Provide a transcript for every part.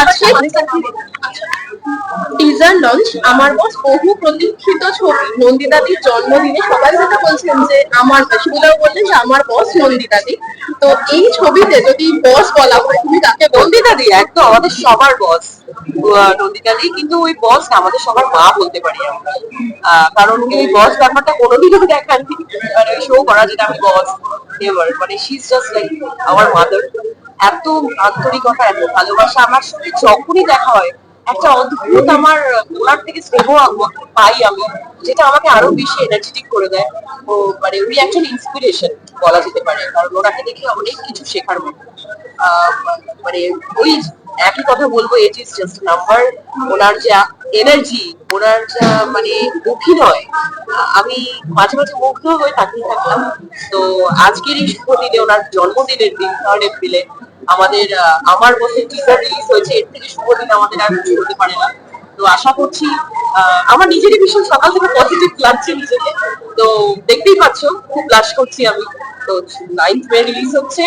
আজকে teaser launch আমার বহু প্রতীক্ষিত ছবি জন্মদিনে সবাই যেটা বলছেন যে আমার বললেন যে আমার বস নন্দিতাদি। তো এই ছবিতে যদি বস বলা হয়, তুমি কাকে বলবে? নন্দিতা দি একদম, আমাদের সবার বস নন্দিতা দি কিন্তু ওই বস আমাদের সবার মা বলতে পারি কারণ এই বস ব্যাপারটা কোনোদিনও দেখাননি মানে শো করা যেটা আমি বস নেভার মানে শি ইজ জাস্ট লাইক আমার মাদার এত আন্তরিকতা, এত ভালোবাসা আমার সাথে যখনই দেখা হয়, একটা অদ্ভুত আমার ওনার থেকে স্নেহ পাই আমি, যেটা আমাকে আরও বেশি এনার্জেটিক করে দেয়। ও মানে উনি একজন ইন্সপিরেশন বলা যেতে পারে, কারণ ওনাকে দেখে অনেক কিছু শেখার মতো। মানে ওই একই কথা বলব এজ ইজ জাস্ট নাম্বার ওনার যা এনার্জি ওনার মানে অভিনয়, আমি মাঝে মাঝে মুগ্ধ হয়ে তাকিয়ে থাকলাম তো আজকের এই শুভ দিনে ওনার জন্মদিনের দিন থার্ড এপ্রিলে আমাদের আমার বসে টিজার রিলিজ হয়েছে, এর থেকে শুভ দিন আমাদের আর কিছু হতে পারে না। তো আশা করছি আমার নিজেরই ভীষণ সকাল থেকে পজিটিভ লাগছে নিজেকে। তো দেখতেই পাচ্ছ, খুব ব্লাশ করছি আমি। তো নাইন্থ মে রিলিজ হচ্ছে।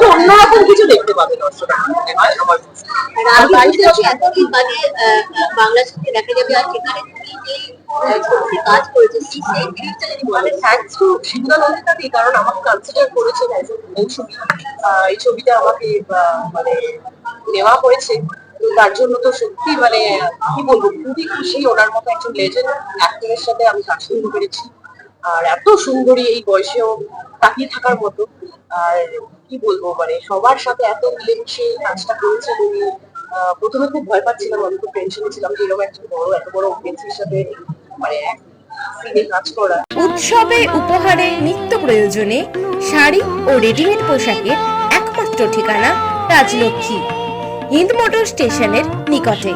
তো অন্যরকম কিছু দেখতে পাবে দর্শকরা আমার মানে মানে নেওয়া হয়েছে। তার জন্য তো সত্যি মানে কি বলব, খুবই খুশি ওনার মতো একজন লেজেন্ড অ্যাক্টরের সাথে আমি কাজ করতে পেরেছি আর এত সুন্দরী এই বয়সেও তাকিয়ে থাকার মতো। আর কি বলব মানে সবার সাথে এত মিলেমিশে কাজটা করেছেন উনি। প্রথমে খুব ভয় পাচ্ছিলাম, আমি খুব টেনশনে ছিলাম যে এরকম একটা বড়, এত বড় অডিয়েন্সের সাথে মানে উৎসবে উপহারে নিত্য প্রয়োজনে শাড়ি ও রেডিমেড পোশাকের একমাত্র ঠিকানা রাজলক্ষ্মী, হিন্দ মোটর স্টেশনের নিকটে।